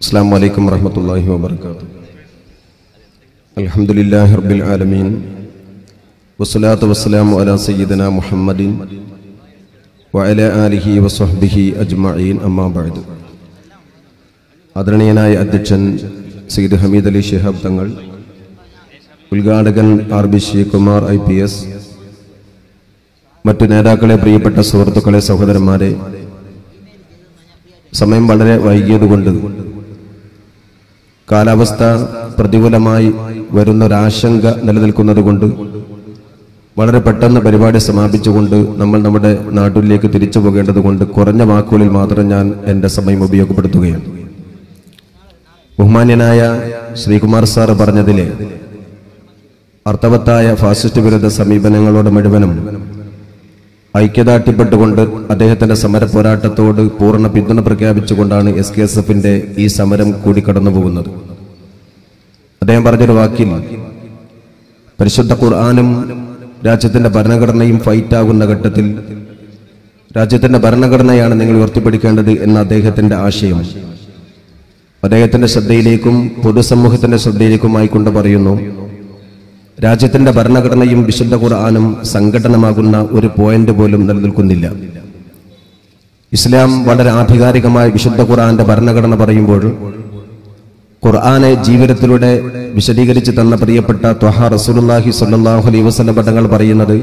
السلام عليكم ورحمة الله وبركاته الحمد لله رب العالمين والصلاة والسلام على سيدنا محمد وعلى آله وصحبه أجمعين أما بعد ആദരണീയനായ അധ്യക്ഷൻ Sayyid Hameed Ali Shihab Thangal ഉദ്ഘാടകൻ R B Sivakumar I P S മറ്റു നേതാക്കളെ പ്രിയപ്പെട്ട സുഹൃത്തുക്കളെ സഹോദരന്മാരെ സമയം വളരെ വൈകിയതുകൊണ്ട് കാലാവസ്ഥ പ്രതികൂലമായി വരുന്ന ഒരാശങ്ക നിലനിൽക്കുന്നത് കൊണ്ട് വളരെ പെട്ടെന്ന് പരിപാടി സമാപിച്ചുകൊണ്ട് നമ്മൾ നമ്മുടെ നാട്ടിലേക്ക് തിരിച്ചു പോകേണ്ടത് കൊണ്ട് കുറഞ്ഞ വാക്കുകളിൽ മാത്രം ഞാൻ എന്റെ സമയം ഉപയോഗപ്പെടുത്തുകയാണ്. ബഹുമാന്യനായ ശ്രീകുമാർ സാർ പറഞ്ഞതിലെ അർത്ഥവത്തായ ഫാസിസ്റ്റ് വിരുദ്ധ സമീപനങ്ങളോട് മുഴുവനും ഐക്യദാർഢ്യപ്പെട്ടുകൊണ്ട് അദ്ദേഹത്തിന്റെ സമര പോരാട്ടത്തോട് പൂർണ പിന്തുണ പ്രഖ്യാപിച്ചുകൊണ്ടാണ് എസ് കെ എസ് എഫിന്റെ ഈ സമരം കൂടി കടന്നു പോകുന്നത് അദ്ദേഹം പറഞ്ഞൊരു വാക്കിൽ പരിശുദ്ധ ഖുർആാനും രാജ്യത്തിന്റെ ഭരണഘടനയും ഫൈറ്റാകുന്ന ഘട്ടത്തിൽ രാജ്യത്തിന്റെ ഭരണഘടനയാണ് നിങ്ങൾ ഉയർത്തിപ്പിടിക്കേണ്ടത് എന്ന അദ്ദേഹത്തിന്റെ ആശയം. അദ്ദേഹത്തിന്റെ ശ്രദ്ധയിലേക്കും പൊതുസമൂഹത്തിന്റെ ശ്രദ്ധയിലേക്കുമായി കൊണ്ട് പറയുന്നു രാജ്യത്തിന്റെ ഭരണഘടനയും വിശുദ്ധ ഖുർആാനും സംഘടനമാകുന്ന ഒരു പോയിന്റ് പോലും നിലനിൽക്കുന്നില്ല. ഇസ്ലാം വളരെ ആധികാരികമായ വിശുദ്ധ ഖുർആന്റെ ഭരണഘടന പറയുമ്പോൾ ഖുർആനെ ജീവിതത്തിലൂടെ വിശദീകരിച്ച് തന്ന പ്രിയപ്പെട്ട ത്വഹ റസൂലുള്ളാഹി സ്വല്ലല്ലാഹു അലൈ വസല്ലം പദങ്ങൾ പറയുന്നത്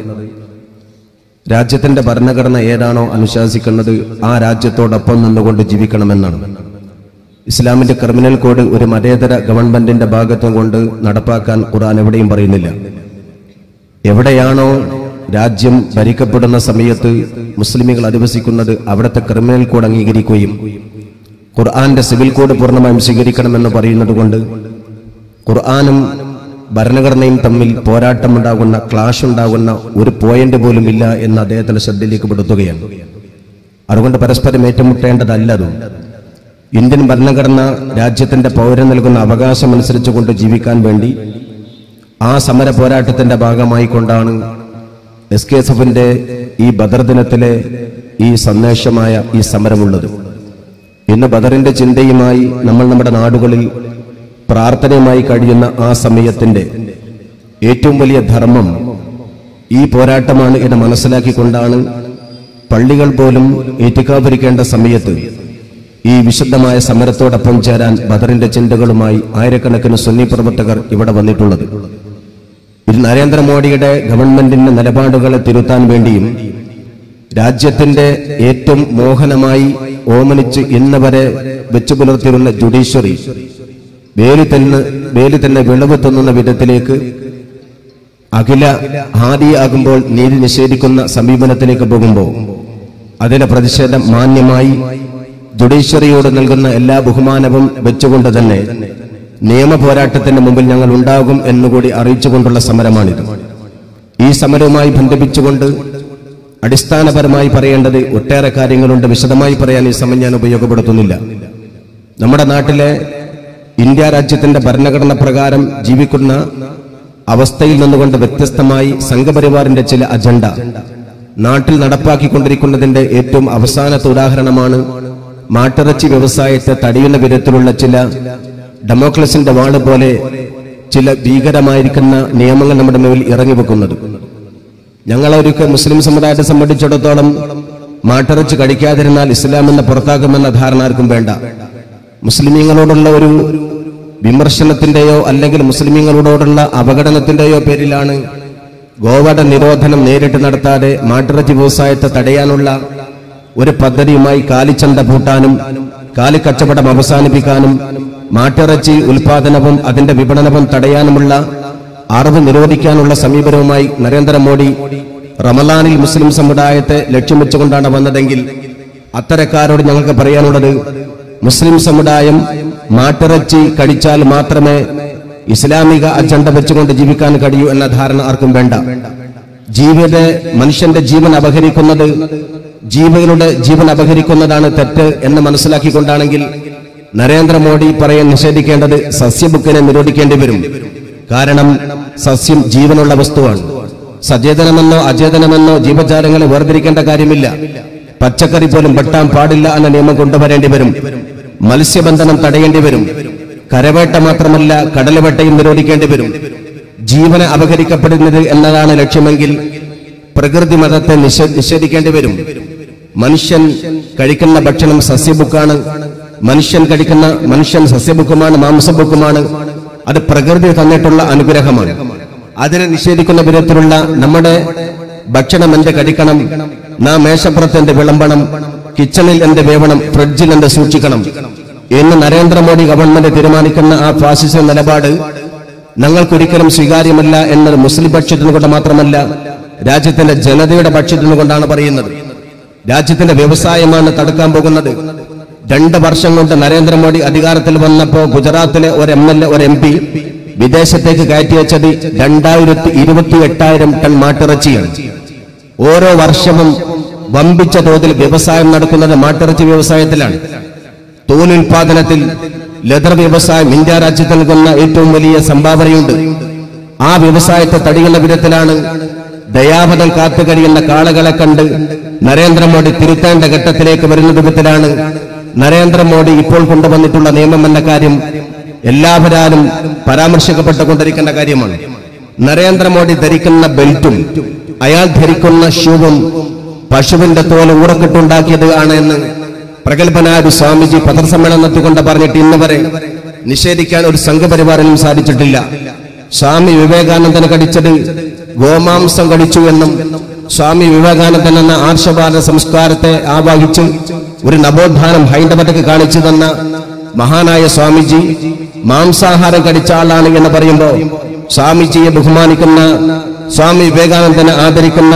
രാജ്യത്തിന്റെ ഭരണഘടന ഏതാണോ അനുശാസിക്കുന്നത് ആ രാജ്യത്തോടൊപ്പം നിന്നുകൊണ്ട് ജീവിക്കണമെന്നാണ്. ഇസ്ലാമിന്റെ ക്രിമിനൽ കോഡ് ഒരു മതേതര ഗവൺമെന്റിന്റെ ഭാഗത്തും കൊണ്ട് നടപ്പാക്കാൻ ഖുർആൻ എവിടെയും പറയുന്നില്ല. എവിടെയാണോ രാജ്യം ഭരിക്കപ്പെടുന്ന സമയത്ത് മുസ്ലിമുകൾ അധിവസിക്കുന്നത് അവിടുത്തെ ക്രിമിനൽ കോഡ് അംഗീകരിക്കുകയും ഖുർആന്റെ സിവിൽ കോഡ് പൂർണമായും സ്വീകരിക്കണമെന്ന് പറയുന്നത് കൊണ്ട് ഖുർആാനും ഭരണഘടനയും തമ്മിൽ പോരാട്ടം ഉണ്ടാകുന്ന ക്ലാഷ് ഉണ്ടാകുന്ന ഒരു പോയിന്റ് പോലും ഇല്ല എന്ന് അദ്ദേഹത്തിന്റെ ശ്രദ്ധയിലേക്ക് പെടുത്തുകയാണ്. അതുകൊണ്ട് പരസ്പരം ഏറ്റുമുട്ടേണ്ടതല്ലതും ഇന്ത്യൻ ഭരണഘടന രാജ്യത്തിന്റെ പൗരൻ നൽകുന്ന അവകാശം അനുസരിച്ചുകൊണ്ട് ജീവിക്കാൻ വേണ്ടി ആ സമര പോരാട്ടത്തിന്റെ ഭാഗമായി കൊണ്ടാണ് എസ് കെ എസ് എഫിന്റെ ഈ ബദർ ദിനത്തിലെ ഈ സന്ദേശമായ ഈ സമരമുള്ളത്. ഇന്ന് ബദറിന്റെ ചിന്തയുമായി നമ്മൾ നമ്മുടെ നാടുകളിൽ പ്രാർത്ഥനയുമായി കഴിയുന്ന ആ സമയത്തിന്റെ ഏറ്റവും വലിയ ധർമ്മം ഈ പോരാട്ടമാണ് എന്ന് മനസ്സിലാക്കിക്കൊണ്ടാണ് പള്ളികൾ പോലും ഏറ്റിക്കാഭരിക്കേണ്ട സമയത്ത് ഈ വിശുദ്ധമായ സമരത്തോടൊപ്പം ചേരാൻ ബദറിന്റെ ചിന്തകളുമായി ആയിരക്കണക്കിന് സുന്നി പ്രവർത്തകർ ഇവിടെ വന്നിട്ടുള്ളത്. ഇത് നരേന്ദ്രമോദിയുടെ ഗവൺമെന്റിന്റെ നിലപാടുകളെ തിരുത്താൻ വേണ്ടിയും രാജ്യത്തിന്റെ ഏറ്റവും മോഹനമായി ഓമനിച്ച് ഇന്ന് വരെ വെച്ചു പുലർത്തിയിരുന്ന ജുഡീഷ്യറി വേലി തന്നെ വേലി തന്നെ വിളവ് തന്നുന്ന വിധത്തിലേക്ക് അഖില ഹാദിയാകുമ്പോൾ നീതി നിഷേധിക്കുന്ന സമീപനത്തിലേക്ക് പോകുമ്പോൾ അതിന്റെ പ്രതിഷേധം മാന്യമായി ജുഡീഷ്യറിയോട് നൽകുന്ന എല്ലാ ബഹുമാനവും വെച്ചുകൊണ്ട് തന്നെ നിയമ പോരാട്ടത്തിന്റെ മുമ്പിൽ ഞങ്ങൾ ഉണ്ടാകും എന്നുകൂടി അറിയിച്ചുകൊണ്ടുള്ള സമരമാണിത്. ഈ സമരവുമായി ബന്ധിപ്പിച്ചുകൊണ്ട് അടിസ്ഥാനപരമായി പറയേണ്ടത് ഒട്ടേറെ കാര്യങ്ങളുണ്ട്. വിശദമായി പറയാൻ ഈ സമയം ഞാൻ ഉപയോഗപ്പെടുത്തുന്നില്ല. നമ്മുടെ നാട്ടിലെ ഇന്ത്യ രാജ്യത്തിന്റെ ഭരണഘടന പ്രകാരം ജീവിക്കുന്ന അവസ്ഥയിൽ നിന്നുകൊണ്ട് വ്യത്യസ്തമായി സംഘപരിവാറിന്റെ ചില അജണ്ട നാട്ടിൽ നടപ്പാക്കിക്കൊണ്ടിരിക്കുന്നതിന്റെ ഏറ്റവും അവസാനത്തെ ഉദാഹരണമാണ് മാട്ടിറച്ചി വ്യവസായത്തെ തടയുന്ന വിധത്തിലുള്ള ചില ഡെമോക്രസിന്റെ വാൾ പോലെ ചില ഭീകരമായിരിക്കുന്ന നിയമങ്ങൾ നമ്മുടെ മേൽ ഇറങ്ങി വെക്കുന്നത്. ഞങ്ങളൊരുക്ക് മുസ്ലിം സമുദായത്തെ സംബന്ധിച്ചിടത്തോളം മാട്ടിറച്ചി കഴിക്കാതിരുന്നാൽ ഇസ്ലാം എന്ന് പുറത്താക്കുമെന്ന ധാരണ ആർക്കും വേണ്ട. മുസ്ലിമീങ്ങളോടുള്ള ഒരു വിമർശനത്തിന്റെയോ അല്ലെങ്കിൽ മുസ്ലിമീങ്ങളോടുള്ള അപകടനത്തിന്റെയോ പേരിലാണ് ഗോവട നിരോധനം നേരിട്ട് നടത്താതെ മാട്ടിറച്ചി വ്യവസായത്തെ തടയാനുള്ള ഒരു പദ്ധതിയുമായി കാലിച്ചന്ത പൂട്ടാനും കാലിക്കച്ചവടം അവസാനിപ്പിക്കാനും മാട്ടിറച്ചി ഉൽപാദനവും അതിന്റെ വിപണനവും തടയാനുമുള്ള അറിവ് നിരോധിക്കാനുള്ള സമീപനവുമായി നരേന്ദ്രമോദി റമലാനിൽ മുസ്ലിം സമുദായത്തെ ലക്ഷ്യം വെച്ചുകൊണ്ടാണ് വന്നതെങ്കിൽ അത്തരക്കാരോട് ഞങ്ങൾക്ക് പറയാനുള്ളത് മുസ്ലിം സമുദായം മാട്ടിറച്ചി കഴിച്ചാൽ മാത്രമേ ഇസ്ലാമിക അജണ്ട വെച്ചുകൊണ്ട് ജീവിക്കാൻ കഴിയൂ എന്ന ധാരണ ആർക്കും വേണ്ട. ജീവിത മനുഷ്യന്റെ ജീവൻ അപഹരിക്കുന്നത് ജീവികളുടെ ജീവൻ അപഹരിക്കുന്നതാണ് തെറ്റ് എന്ന് മനസ്സിലാക്കിക്കൊണ്ടാണെങ്കിൽ നരേന്ദ്രമോദി പറയാൻ നിഷേധിക്കേണ്ടത് സസ്യബുക്കിനെ നിരോധിക്കേണ്ടി വരും. കാരണം സസ്യം ജീവനുള്ള വസ്തുവാണ്. സചേതനമെന്നോ അചേതനമെന്നോ ജീവജാലങ്ങളെ വേർതിരിക്കേണ്ട കാര്യമില്ല. പച്ചക്കറി പോലും വെട്ടാൻ പാടില്ല എന്ന നിയമം കൊണ്ടുവരേണ്ടി വരും. മത്സ്യബന്ധനം തടയേണ്ടി വരും. കരവേട്ട മാത്രമല്ല കടലവേട്ടയും നിരോധിക്കേണ്ടി വരും. ജീവന അപഹരിക്കപ്പെടുന്നത് എന്നതാണ് ലക്ഷ്യമെങ്കിൽ പ്രകൃതി മതത്തെ നിഷേ- നിഷേധിക്കേണ്ടി വരും. മനുഷ്യൻ കഴിക്കുന്ന ഭക്ഷണം സസ്യബുക്കാണ്. മനുഷ്യൻ കഴിക്കുന്ന മനുഷ്യൻ സസ്യബുക്കുമാണ് മാംസബുക്കുമാണ്. അത് പ്രകൃതി തന്നിട്ടുള്ള അനുഗ്രഹമാണ്. അതിനെ നിഷേധിക്കുന്ന വിധത്തിലുള്ള നമ്മുടെ ഭക്ഷണം എന്ത് കഴിക്കണം. നാം മേശപ്പുറത്ത് എന്ത് വിളമ്പണം. കിച്ചണിൽ എന്ത് വേവണം. ഫ്രിഡ്ജിൽ എന്ത് സൂക്ഷിക്കണം. എന്ന് നരേന്ദ്രമോദി ഗവൺമെന്റ് തീരുമാനിക്കുന്ന ആ ഫാസിസ നിലപാട് ഞങ്ങൾക്കൊരിക്കലും സ്വീകാര്യമല്ല എന്നത് മുസ്ലിം പക്ഷത്തിനു കൊണ്ട് മാത്രമല്ല രാജ്യത്തിന്റെ ജനതയുടെ പക്ഷത്തിനു കൊണ്ടാണ് പറയുന്നത്. രാജ്യത്തിന്റെ വ്യവസായമാണ് തടുക്കാൻ പോകുന്നത്. രണ്ട് വർഷം കൊണ്ട് നരേന്ദ്രമോദി അധികാരത്തിൽ വന്നപ്പോ ഗുജറാത്തിലെ ഒരു എം എൽ എ ഒരു എം പി വിദേശത്തേക്ക് കയറ്റിവെച്ചത് രണ്ടായിരത്തി ഇരുപത്തി എട്ടായിരം ടൺ മാട്ടിറച്ചിയാണ്. ഓരോ വർഷവും വമ്പിച്ച തോതിൽ വ്യവസായം നടക്കുന്നത് മാട്ടിറച്ചി വ്യവസായത്തിലാണ്. തോലുൽപാദനത്തിൽ ലെതർ വ്യവസായം ഇന്ത്യ രാജ്യത്ത് നൽകുന്ന ഏറ്റവും വലിയ സംഭാവനയുണ്ട്. ആ വ്യവസായത്തെ തടിയുന്ന വിധത്തിലാണ് ദയാവധം കാത്തു കഴിയുന്ന കാളകളെ കണ്ട് നരേന്ദ്രമോദി തിരുത്തേണ്ട ഘട്ടത്തിലേക്ക് വരുന്ന വിധത്തിലാണ് നരേന്ദ്രമോദി ഇപ്പോൾ കൊണ്ടുവന്നിട്ടുള്ള നിയമം എന്ന കാര്യം എല്ലാവരാലും പരാമർശിക്കപ്പെട്ടുകൊണ്ടിരിക്കേണ്ട കാര്യമാണ്. നരേന്ദ്രമോദി ധരിക്കുന്ന ബെൽറ്റും അയാൾ ധരിക്കുന്ന ഷൂവും പശുവിന്റെ തോൽ ഊറക്കിട്ടുണ്ടാക്കിയത് ആണ് എന്ന് പ്രഗത്ഭനായ സ്വാമിജി പത്രസമ്മേളനത്തിൽ കൊണ്ട് പറഞ്ഞിട്ട് ഇന്ന് വരെ നിഷേധിക്കാൻ ഒരു സംഘപരിവാറിനും സാധിച്ചിട്ടില്ല. സ്വാമി വിവേകാനന്ദന് കടിച്ചത് ഗോമാംസം കടിച്ചു എന്നും സ്വാമി വിവേകാനന്ദൻ എന്ന ആർഷഭാരത സംസ്കാരത്തെ ആവാഹിച്ച് ഒരു നവോത്ഥാനം ഹൈന്ദവതയ്ക്ക് കാണിച്ചു തന്ന മഹാനായ സ്വാമിജി മാംസാഹാരം കടിച്ച ആളാണ് എന്ന് പറയുമ്പോൾ സ്വാമിജിയെ ബഹുമാനിക്കുന്ന സ്വാമി വിവേകാനന്ദനെ ആദരിക്കുന്ന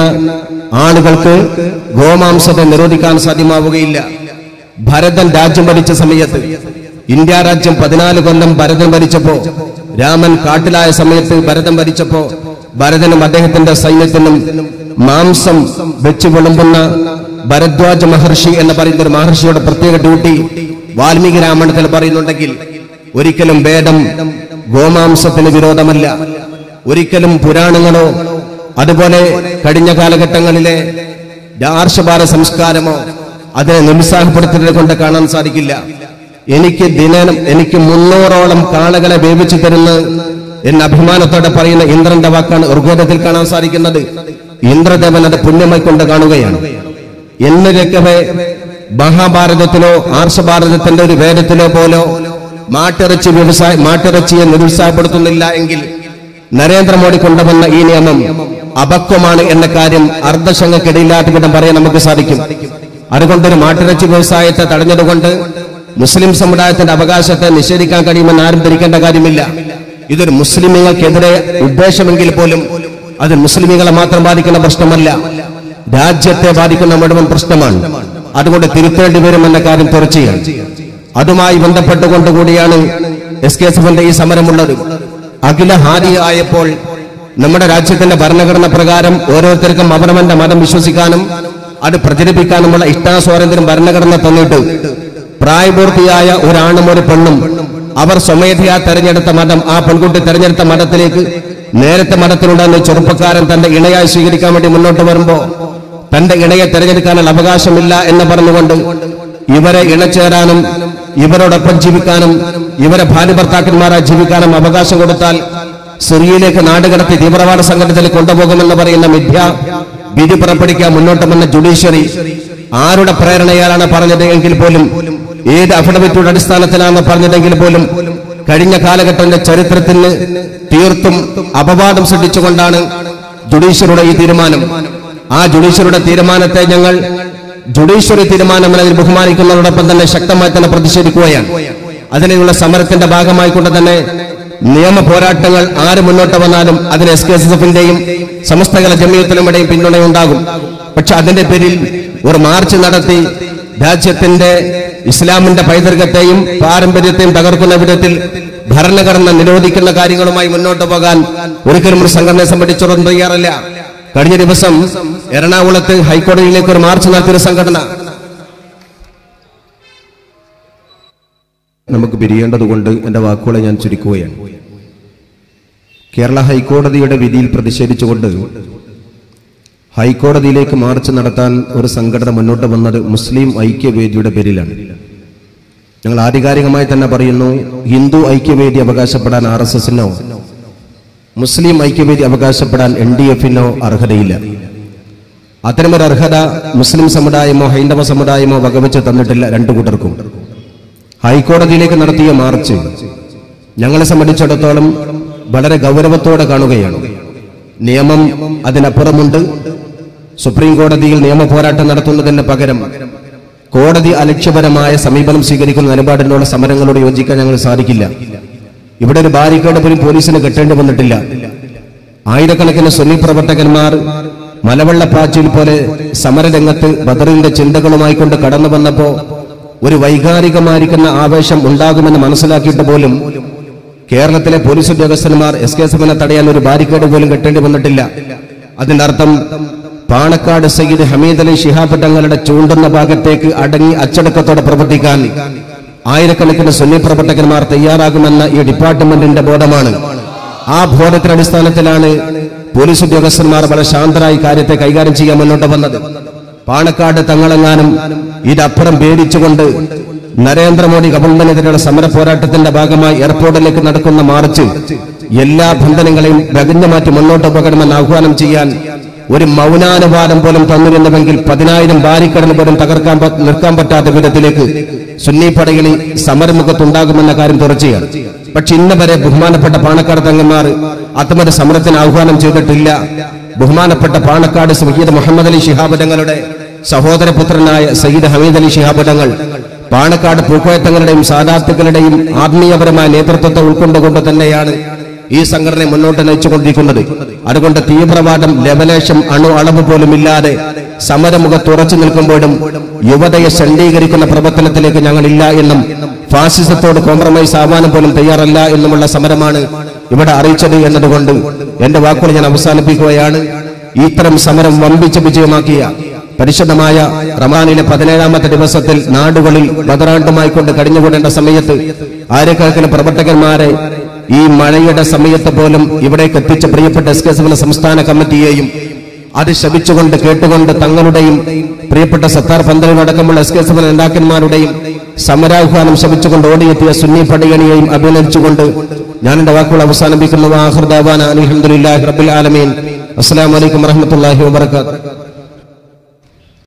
ആളുകൾക്ക് ഗോമാംസത്തെ നിരോധിക്കാൻ സാധ്യമാവുകയില്ല. ഭരതൻ രാജ്യം ഭരിച്ച സമയത്ത് ഇന്ത്യ രാജ്യം പതിനാല് കൊല്ലം ഭരതൻ ഭരിച്ചപ്പോ രാമൻ കാട്ടിലായ സമയത്ത് ഭരതം ഭരിച്ചപ്പോ ഭരതനും അദ്ദേഹത്തിന്റെ സൈന്യത്തിനും മാംസം വെച്ച് വിളമ്പുന്ന ഭരദ്വാജ മഹർഷി എന്ന് പറയുന്ന ഒരു മഹർഷിയുടെ പ്രത്യേക ഡ്യൂട്ടി വാൽമീകി രാമണത്തിൽ പറയുന്നുണ്ടെങ്കിൽ ഒരിക്കലും വേദം ഗോമാംസത്തിന് വിരോധമല്ല. ഒരിക്കലും പുരാണങ്ങളോ അതുപോലെ കഴിഞ്ഞ കാലഘട്ടങ്ങളിലെ ആർഷഭാര സംസ്കാരമോ അതിനെ നിരുത്സാഹപ്പെടുത്തുന്നത് കൊണ്ട് കാണാൻ സാധിക്കില്ല. എനിക്ക് ദിനം എനിക്ക് മുന്നൂറോളം കാളകളെ വേവിച്ചു തരുന്ന എന്ന് അഭിമാനത്തോടെ പറയുന്ന ഇന്ദ്രന്റെ വാക്കാണ് ഋഗ്വേദത്തിൽ കാണാൻ സാധിക്കുന്നത്. ഇന്ദ്രദേവൻ അത് പുണ്യമായി കൊണ്ട് കാണുകയാണ്. എന്നിരക്കവേ മഹാഭാരതത്തിലോ ആർഷഭാരതത്തിന്റെ ഒരു വേദത്തിലോ പോലോ മാട്ടിറച്ചി വ്യവസായ മാട്ടിറച്ചിയെ നിരുത്സാഹപ്പെടുത്തുന്നില്ല എങ്കിൽ നരേന്ദ്രമോദി കൊണ്ടുവന്ന ഈ നിയമം അപക്വമാണ് എന്ന കാര്യം അർദ്ധശങ്കക്കിടയില്ലാത്ത വിധം പറയാൻ നമുക്ക് സാധിക്കും. അതുകൊണ്ടൊരു മാട്ടിറച്ചി വ്യവസായത്തെ തടഞ്ഞതുകൊണ്ട് മുസ്ലിം സമുദായത്തിന്റെ അവകാശത്തെ നിഷേധിക്കാൻ കഴിയുമെന്ന് ആരും ധരിക്കേണ്ട കാര്യമില്ല. ഇതൊരു മുസ്ലിമുകൾക്കെതിരെ ഉദ്ദേശമെങ്കിൽ പോലും അത് മുസ്ലിമുകളെ മാത്രം ബാധിക്കുന്ന പ്രശ്നമല്ല. രാജ്യത്തെ ബാധിക്കുന്ന മുഴുവൻ പ്രശ്നമാണ്. അതുകൊണ്ട് തിരുത്തേണ്ടി വരും എന്ന കാര്യം തുറച്ചുകയാണ് അതുമായി ബന്ധപ്പെട്ടുകൊണ്ടുകൂടിയാണ് എസ് കെ എഫിന്റെ ഈ സമരമുള്ളത്. അഖില ഹാരി ആയപ്പോൾ നമ്മുടെ രാജ്യത്തിന്റെ ഭരണഘടന പ്രകാരം ഓരോരുത്തർക്കും അവനവന്റെ മതം വിശ്വസിക്കാനും അത് പ്രചരിപ്പിക്കാനുമുള്ള ഇഷ്ടാസ്വാതന്ത്ര്യം ഭരണഘടന തന്നിട്ട് പ്രായപൂർത്തിയായ ഒരാണും ഒരു പെണ്ണും അവർ സ്വമേധയാ തെരഞ്ഞെടുത്ത മതം ആ പെൺകുട്ടി തെരഞ്ഞെടുത്ത മതത്തിലേക്ക് നേരത്തെ മതത്തിലുണ്ടായിരുന്ന ചെറുപ്പക്കാരൻ തന്റെ ഇണയായി സ്വീകരിക്കാൻ വേണ്ടി മുന്നോട്ട് വരുമ്പോ തന്റെ ഇണയെ തെരഞ്ഞെടുക്കാനുള്ള അവകാശമില്ല എന്ന് പറഞ്ഞുകൊണ്ട് ഇവരെ ഇണചേരാനും ഇവരോടൊപ്പം ജീവിക്കാനും ഇവരെ ഭാര്യ ഭർത്താക്കന്മാരായി ജീവിക്കാനും അവകാശം കൊടുത്താൽ സിറിയയിലേക്ക് നാടുകടത്തി തീവ്രവാദ സംഘടനത്തിൽ കൊണ്ടുപോകുമെന്ന് പറയുന്ന മിഥ്യ വിധി പുറപ്പെടുവിക്കാൻ മുന്നോട്ട് വന്ന ജുഡീഷ്യറി ആരുടെ പ്രേരണയാലാണ് പറഞ്ഞത് എങ്കിൽ പോലും ഏത് അഫിഡവിറ്റിയുടെ അടിസ്ഥാനത്തിലാണ് പറഞ്ഞില്ലെങ്കിൽ പോലും കഴിഞ്ഞ കാലഘട്ടത്തിന്റെ ചരിത്രത്തിന് തീർത്തും അപവാദം സൃഷ്ടിച്ചുകൊണ്ടാണ് ജുഡീഷ്യറുടെ ഈ തീരുമാനം. ആ ജുഡീഷ്യറുടെ തീരുമാനത്തെ ഞങ്ങൾ ജുഡീഷ്യറി തീരുമാനം എന്നതിൽ ബഹുമാനിക്കുന്നതോടൊപ്പം തന്നെ ശക്തമായി തന്നെ പ്രതിഷേധിക്കുകയാണ്. അതിനുള്ള സമരത്തിന്റെ ഭാഗമായിക്കൊണ്ട് തന്നെ നിയമ പോരാട്ടങ്ങൾ ആര് മുന്നോട്ട് വന്നാലും അതിന് എസ് കെ എസ് എഫിന്റെയും സമസ്തകല ജമീയത്തിലും ഇടയും പിന്തുണയുണ്ടാകും. പക്ഷെ അതിന്റെ പേരിൽ ഒരു മാർച്ച് നടത്തി രാജ്യത്തിന്റെ ഇസ്ലാമിന്റെ പൈതൃകത്തെയും പാരമ്പര്യത്തെയും തകർക്കുന്ന വിധത്തിൽ ഭരണഘടന നിരോധിക്കുന്ന കാര്യങ്ങളുമായി മുന്നോട്ട് പോകാൻ ഒരിക്കലും ഒരു സംഘടനയെ സംബന്ധിച്ചിടത്തോളം തയ്യാറല്ല. കഴിഞ്ഞ ദിവസം എറണാകുളത്ത് ഹൈക്കോടതിയിലേക്ക് ഒരു മാർച്ച് നടത്തിയൊരു സംഘടന നമുക്ക് പിരിയേണ്ടതുകൊണ്ട് എന്റെ വാക്കുകളെ ഞാൻ ചുരുക്കുകയാണ്. കേരള ഹൈക്കോടതിയുടെ വിധിയിൽ പ്രതിഷേധിച്ചുകൊണ്ട് ഹൈക്കോടതിയിലേക്ക് മാർച്ച് നടത്താൻ ഒരു സംഘടന മുന്നോട്ട് വന്നത് മുസ്ലിം ഐക്യവേദിയുടെ പേരിലാണ്. ഞങ്ങൾ ആധികാരികമായി തന്നെ പറയുന്നു ഹിന്ദു ഐക്യവേദി അവകാശപ്പെടാൻ ആർ എസ് എസിനോ മുസ്ലിം ഐക്യവേദി അവകാശപ്പെടാൻ എൻ ഡി എഫിനോ അർഹതയില്ല. അത്തരമൊരു അർഹത മുസ്ലിം സമുദായമോ ഹൈന്ദവ സമുദായമോ വകവെച്ച് തന്നിട്ടില്ല രണ്ടു കൂട്ടർക്കും. ഹൈക്കോടതിയിലേക്ക് നടത്തിയ മാർച്ച് ഞങ്ങളെ സംബന്ധിച്ചിടത്തോളം വളരെ ഗൗരവത്തോടെ കാണുകയാണ്. നിയമം അതിനപ്പുറമുണ്ട്. സുപ്രീം കോടതിയിൽ നിയമ പോരാട്ടം നടത്തുന്നതിന് പകരം കോടതി അലക്ഷ്യപരമായ സമീപനം സ്വീകരിക്കുന്ന നിലപാടിനുള്ള സമരങ്ങളോട് യോജിക്കാൻ ഞങ്ങൾ സാധിക്കില്ല. ഇവിടെ ഒരു ബാരിക്കേഡ് പോലും പോലീസിന് കെട്ടേണ്ടി വന്നിട്ടില്ല. ആയിരക്കണക്കിന് സുന്നി പ്രവർത്തകന്മാർ മലവെള്ളപ്പാച്ചിൽ പോലെ സമരരംഗത്ത് ബദറിന്റെ ചിന്തകളുമായി കൊണ്ട് കടന്നു വന്നപ്പോ ഒരു വൈകാരികമായിരിക്കുന്ന ആവേശം ഉണ്ടാകുമെന്ന് മനസ്സിലാക്കിയിട്ട് പോലും കേരളത്തിലെ പോലീസ് ഉദ്യോഗസ്ഥന്മാർ എസ് കെ എസ് തടയാൻ ഒരു ബാരിക്കേഡ് പോലും കെട്ടേണ്ടി വന്നിട്ടില്ല. അതിന്റെ അർത്ഥം പാണക്കാട് സയ്യിദ് ഹമീദ് അലി ശിഹാബ് തങ്ങളുടെ ചൂണ്ടുന്ന ഭാഗത്തേക്ക് അടങ്ങി അച്ചടക്കത്തോടെ പ്രവർത്തിക്കാൻ ആയിരക്കണക്കിന് സുന്നി പ്രവർത്തകന്മാർ തയ്യാറാകുമെന്ന ഈ ഡിപ്പാർട്ട്മെന്റിന്റെ ബോധമാണ്. ആ ബോധത്തിന്റെ അടിസ്ഥാനത്തിലാണ് പോലീസ് ഉദ്യോഗസ്ഥന്മാർ വളരെ ശാന്തരായി കാര്യത്തെ കൈകാര്യം ചെയ്യാൻ മുന്നോട്ട് വന്നത്. പാണക്കാട് തങ്ങളെങ്ങാനും ഇതപ്പുറം പേടിച്ചുകൊണ്ട് നരേന്ദ്രമോദി ഗവൺമെന്റിനെതിരെയുള്ള സമര പോരാട്ടത്തിന്റെ ഭാഗമായി എയർപോർട്ടിലേക്ക് നടക്കുന്ന മാർച്ച് എല്ലാ ബന്ധനങ്ങളെയും രകഞ്ഞു മാറ്റി മുന്നോട്ട് പോകണമെന്ന് ആഹ്വാനം ചെയ്യാൻ ഒരു മൗനാനുവാദം പോലും തന്നിരുന്നുവെങ്കിൽ പതിനായിരം ബാരിക്കടൽ പോലും തകർക്കാൻ നിൽക്കാൻ പറ്റാത്ത വിധത്തിലേക്ക് സുന്നി പടകളിൽ സമരമുഖത്തുണ്ടാകുമെന്ന കാര്യം തുറച്ചയാണ് പക്ഷെ ഇന്ന് വരെ ബഹുമാനപ്പെട്ട പാണക്കാട് തങ്ങന്മാർ അത്തമൊരു സമരത്തിന് ആഹ്വാനം ചെയ്തിട്ടില്ല. ബഹുമാനപ്പെട്ട പാണക്കാട് സഹീദ് മുഹമ്മദ് അലി ശിഹാബ് തങ്ങളുടെ സഹോദരപുത്രനായ സയ്യിദ് ഹമീദ് അലി ശിഹാബ് തങ്ങൾ പാണക്കാട് പൂക്കോയത്തങ്ങളുടെയും സാധാർത്ഥികളുടെയും ആത്മീയപരമായ നേതൃത്വത്തെ ഉൾക്കൊണ്ടുകൊണ്ട് തന്നെയാണ് ഈ സംഘടന മുന്നോട്ട് നയിച്ചുകൊണ്ടിരിക്കുന്നത്. അതുകൊണ്ട് തീവ്രവാദം ലവലേശം അണു അളവ് പോലും ഇല്ലാതെ സമരമുഖത്ത് നിൽക്കുമ്പോഴും യുവതയെ ശണ്ഡീകരിക്കുന്ന പ്രവർത്തനത്തിലേക്ക് ഇല്ല എന്നും ഫാസിസത്തോട് കോംപ്രമൈസ് ആവാനും പോലും തയ്യാറല്ല എന്നുമുള്ള സമരമാണ് ഇവിടെ അറിയിച്ചത് എന്നതുകൊണ്ട് എന്റെ വാക്കുകൾ ഞാൻ അവസാനിപ്പിക്കുകയാണ്. ഇത്തരം സമരം വമ്പിച്ച വിജയമാക്കിയ പരിശുദ്ധമായ റമാനിലെ പതിനേഴാമത്തെ ദിവസത്തിൽ നാടുകളിൽ ബദറാണ്ടുമായി കൊണ്ട് കഴിഞ്ഞുകൂടേണ്ട സമയത്ത് ആയിരക്കണക്കിന് പ്രവർത്തകന്മാരെ ഈ മഴയുടെ സമയത്ത് പോലും ഇവിടേക്ക് എത്തിച്ച പ്രിയപ്പെട്ട എസ് കെ എസ് സംസ്ഥാന കമ്മിറ്റിയെയും അത് ശപിച്ചുകൊണ്ട് കേട്ടുകൊണ്ട് തങ്ങളുടെയും പ്രിയപ്പെട്ട സത്താർ പന്തലിനടക്കമുള്ള എസ് കെ എസ് നേതാക്കന്മാരുടെയും സമരാഹ്വാനം ശപിച്ചുകൊണ്ട് ഓടിയെത്തിയ സുന്നി പടയണിയെയും അഭിനന്ദിച്ചുകൊണ്ട് ഞാൻ എന്റെ വാക്കുകൾ അവസാനിപ്പിക്കുന്നു റബ്ബിൽ ആലമീൻ. അസ്സലാമു അലൈക്കും വറഹ്മത്തുള്ളാഹി വബറകാതുഹു.